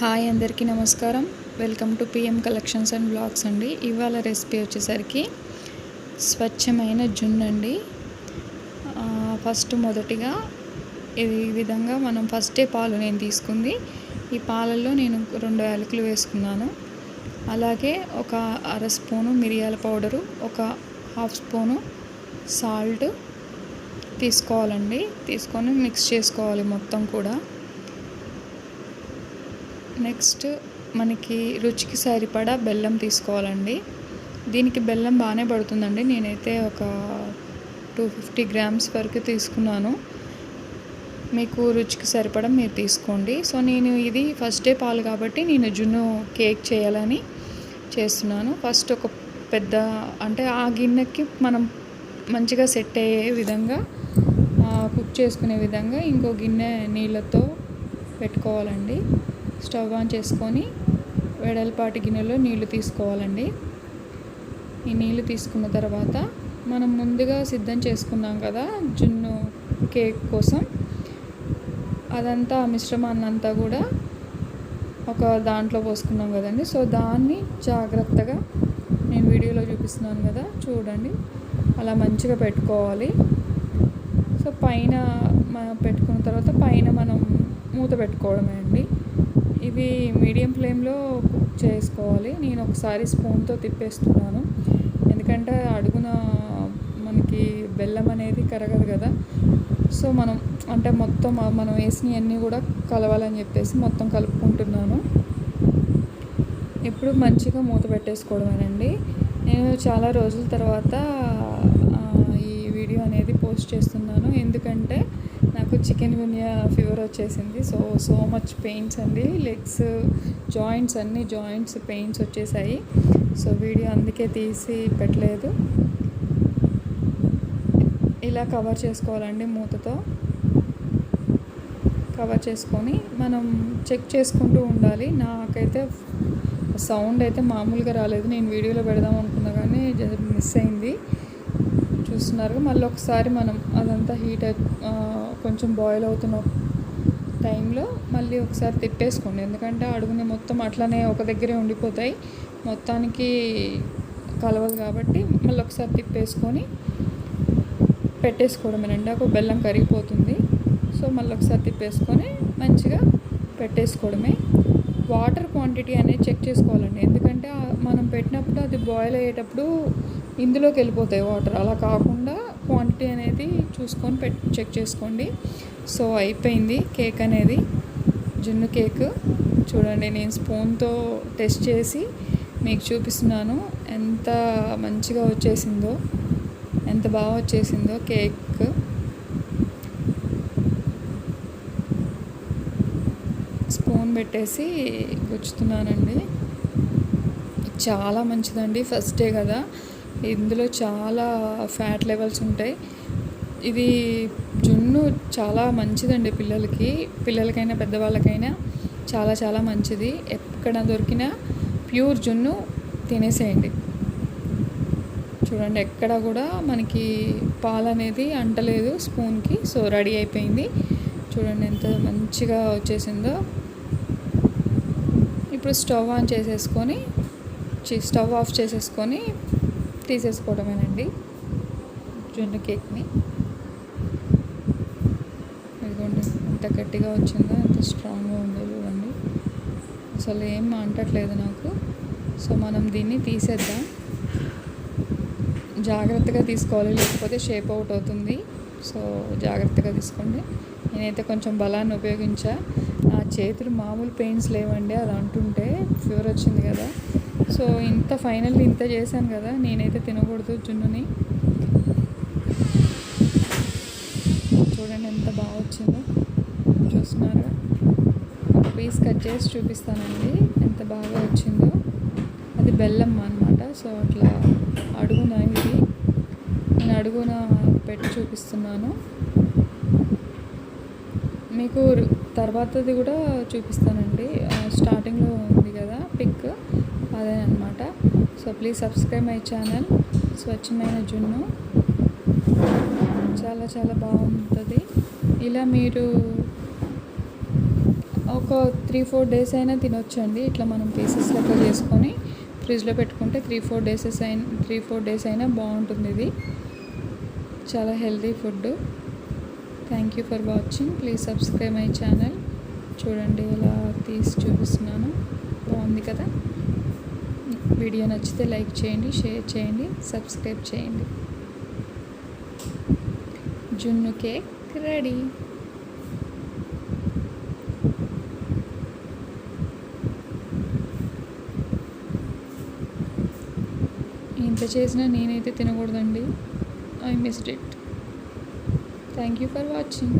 Hi అందరికీ నమస్కారం. Welcome to PM collections and blogs అండి. ఇవాళ రెసిపీ వచ్చేసరికి స్వచ్ఛమైన జున్ను అండి. ఫస్ట్ మొదటిగా ఈ విధంగా మనం ఫస్టే పాలు నేను తీసుకుంది. ఈ పాలల్లో నేను రెండు యాలకులు వేసుకున్నాను. అలాగే ఒక అర స్పూను మిరియాల పౌడరు ఒక హాఫ్ స్పూను సాల్ట్ తీసుకోవాలండి. తీసుకొని మిక్స్ చేసుకోవాలి మొత్తం కూడా. నెక్స్ట్ మనకి రుచికి సరిపడా బెల్లం తీసుకోవాలండి. దీనికి బెల్లం బాగానే పడుతుందండి. నేనైతే ఒక టూ ఫిఫ్టీ గ్రామ్స్ వరకు తీసుకున్నాను. మీకు రుచికి సరిపడా మీరు తీసుకోండి. సో నేను ఇది ఫస్ట్ డే పాలు కాబట్టి నేను జున్ను కేక్ చేయాలని చేస్తున్నాను. ఫస్ట్ ఒక పెద్ద అంటే ఆ గిన్నెకి మనం మంచిగా సెట్ అయ్యే విధంగా కుక్ చేసుకునే విధంగా ఇంకో గిన్నె నీళ్ళతో పెట్టుకోవాలండి. స్టవ్ ఆన్ చేసుకొని వెడల్పాటి గిన్నెలో నీళ్ళు తీసుకోవాలండి. ఈ నీళ్ళు తీసుకున్న తర్వాత మనం ముందుగా సిద్ధం చేసుకున్నాం కదా జున్ను కేక్ కోసం. అదంతా ఆ మిశ్రమాన్ని అంతా కూడా ఒక దాంట్లో పోసుకున్నాం కదండి. సో దాన్ని జాగ్రత్తగా నేను వీడియోలో చూపిస్తున్నాను కదా చూడండి. అలా మంచిగా పెట్టుకోవాలి. సో పైన మనం పెట్టుకున్న తర్వాత పైన మనం మూత పెట్టుకోవడమే అండి. ఇవి మీడియం ఫ్లేమ్లో కుక్ చేసుకోవాలి. నేను ఒకసారి స్పూన్తో తిప్పేస్తున్నాను. ఎందుకంటే అడుగున మనకి బెల్లం అనేది కరగదు కదా. సో మనం అంటే మొత్తం మనం వేసినవి అన్నీ కూడా కలవాలని చెప్పేసి మొత్తం కలుపుకుంటున్నాను. ఇప్పుడు మంచిగా మూత పెట్టేసుకోవడమేనండి. నేను చాలా రోజుల తర్వాత ఈ వీడియో అనేది పోస్ట్ చేస్తున్నాను. ఎందుకంటే నాకు చికెన్ గునియా ఫీవర్ వచ్చేసింది. సో సో మచ్ పెయిన్స్ అండి. లెగ్స్ జాయింట్స్ అన్ని జాయింట్స్ పెయిన్స్ వచ్చేసాయి. సో వీడియో అందుకే తీసి పెట్టలేదు. ఇలా కవర్ చేసుకోవాలండి మూతతో. కవర్ చేసుకొని మనం చెక్ చేసుకుంటూ ఉండాలి. నాకైతే సౌండ్ అయితే మామూలుగా రాలేదు. నేను వీడియోలో పెడదాం అనుకున్నా కానీ మిస్ అయింది. చూస్తున్నారు. మళ్ళీ ఒకసారి మనం అదంతా హీట్ కొంచెం బాయిల్ అవుతున్న టైంలో మళ్ళీ ఒకసారి తిప్పేసుకోండి. ఎందుకంటే అడుగుని మొత్తం అట్లనే ఒక దగ్గరే ఉండిపోతాయి. మొత్తానికి కలవదు కాబట్టి మళ్ళీ ఒకసారి తిప్పేసుకొని పెట్టేసుకోవడమేనండి ఒక బెల్లం కరిగిపోతుంది. సో మళ్ళీ ఒకసారి తిప్పేసుకొని మంచిగా పెట్టేసుకోవడమే. వాటర్ క్వాంటిటీ అనేది చెక్ చేసుకోవాలండి. ఎందుకంటే మనం పెట్టినప్పుడు అది బాయిల్ అయ్యేటప్పుడు ఇందులోకి వెళ్ళిపోతాయి వాటర్. అలా కాకుండా క్వాంటిటీ అనేది చూసుకొని పెట్ చెక్ చేసుకోండి. సో అయిపోయింది కేక్ అనేది. జున్ను కేక్. చూడండి నేను స్పూన్తో టెస్ట్ చేసి మీకు చూపిస్తున్నాను. ఎంత మంచిగా వచ్చేసిందో ఎంత బాగా వచ్చేసిందో కేక్. స్పూన్ పెట్టేసి గుచ్చుతున్నానండి. చాలా మంచిదండి ఫస్ట్ డే కదా. ఇందులో చాలా ఫ్యాట్ లెవెల్స్ ఉంటాయి. ఇది జున్ను చాలా మంచిదండి పిల్లలకి. పిల్లలకైనా పెద్దవాళ్ళకైనా చాలా చాలా మంచిది. ఎక్కడ దొరికినా ప్యూర్ జున్ను తినేసేయండి. చూడండి ఎక్కడ కూడా మనకి పాలు అనేది అంటలేదు స్పూన్కి. సో రెడీ అయిపోయింది. చూడండి ఎంత మంచిగా వచ్చేసిందో. ఇప్పుడు స్టవ్ ఆన్ చేసేసుకొని స్టవ్ ఆఫ్ చేసేసుకొని తీసేసుకోవడమేనండి. జొన్న కేక్ని. ఇదిగోండి ఎంత గట్టిగా వచ్చిందో ఎంత స్ట్రాంగ్గా ఉందో చూడండి. అసలు ఏం అంటట్లేదు నాకు. సో మనం దీన్ని తీసేద్దాం. జాగ్రత్తగా తీసుకోవాలి లేకపోతే షేప్ అవుట్ అవుతుంది. సో జాగ్రత్తగా తీసుకోండి. నేనైతే కొంచెం బలాన్ని ఉపయోగించా. నా చేతులు మామూలు పెయిన్స్ లేవండి అది అంటుంటే ఫీవర్ వచ్చింది కదా. సో ఇంత ఫైనల్ ఇంత చేశాను కదా నేనైతే తినకూడదు జున్నుని. చూడండి ఎంత బాగా వచ్చిందో. చూస్తున్నారు? ఒక పీస్ కట్ చేసి చూపిస్తానండి. ఎంత బాగా వచ్చిందో. అది బెల్లం అనమాట సో అట్లా అడుగున ఇది? నేను అడుగున పెట్టి చూపిస్తున్నాను. మీకు తర్వాతది కూడా చూపిస్తానండి. స్టార్టింగ్లో ఉంది కదా పిక్ అదే అనమాట so please subscribe my channel స్వచ్ఛమైన జున్ను. చాలా చాలా బాగుంటుంది. ఇలా మీరు ఒక త్రీ ఫోర్ డేస్ అయినా తినొచ్చండి. ఇట్లా మనం పీసెస్ లెక్క చేసుకొని ఫ్రిడ్జ్లో పెట్టుకుంటే త్రీ ఫోర్ డేసెస్ అయిన త్రీ ఫోర్ డేస్ అయినా బాగుంటుంది ఇది. చాలా healthy food thank you for watching please subscribe my channel చూడండి ఎలా తీసి చూపిస్తున్నాను. బాగుంది కదా? వీడియో నచ్చితే లైక్ చేయండి షేర్ చేయండి సబ్స్క్రైబ్ చేయండి. జున్ను కేక్ రెడీ. ఇంత చేసినా నేనైతే తినకూడదండి. I missed it thank you for watching